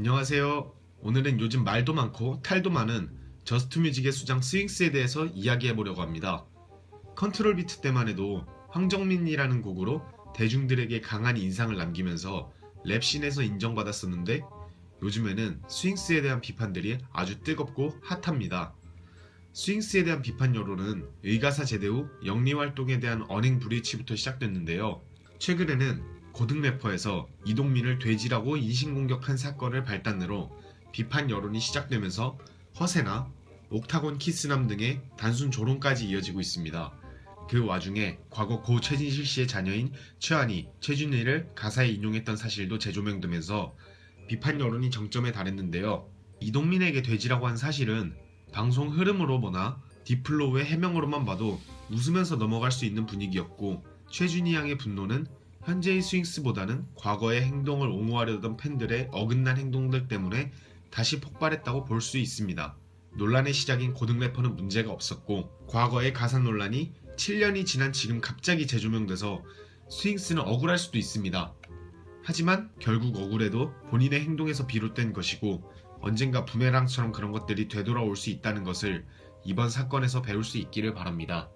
안녕하세요. 오늘은 요즘 말도 많고 탈도 많은 저스트뮤직의 수장 스윙스에 대해서 이야기해 보려고 합니다. 컨트롤 비트 때만 해도 황정민이라는 곡으로 대중들에게 강한 인상을 남기면서 랩씬에서 인정받았었는데 요즘에는 스윙스에 대한 비판들이 아주 뜨겁고 핫합니다. 스윙스에 대한 비판 여론은 의가사 제대 후 영리 활동에 대한 언행 불일치부터 시작됐는데요. 최근에는 고등 래퍼에서 이동민을 돼지라고 인신공격한 사건을 발단으로 비판 여론이 시작되면서 허세나 옥타곤 키스남 등의 단순 조롱까지 이어지고 있습니다. 그 와중에 과거 고 최진실 씨의 자녀인 최한이 최준희를 가사에 인용했던 사실도 재조명되면서 비판 여론이 정점에 달했는데요. 이동민에게 돼지라고 한 사실은 방송 흐름으로 보나 디플로우의 해명으로만 봐도 웃으면서 넘어갈 수 있는 분위기였고 최준희 양의 분노는 현재의 스윙스보다는 과거의 행동을 옹호하려던 팬들의 어긋난 행동들 때문에 다시 폭발했다고 볼 수 있습니다. 논란의 시작인 고등 래퍼는 문제가 없었고 과거의 가사 논란이 7년이 지난 지금 갑자기 재조명돼서 스윙스는 억울할 수도 있습니다. 하지만 결국 억울해도 본인의 행동에서 비롯된 것이고 언젠가 부메랑처럼 그런 것들이 되돌아올 수 있다는 것을 이번 사건에서 배울 수 있기를 바랍니다.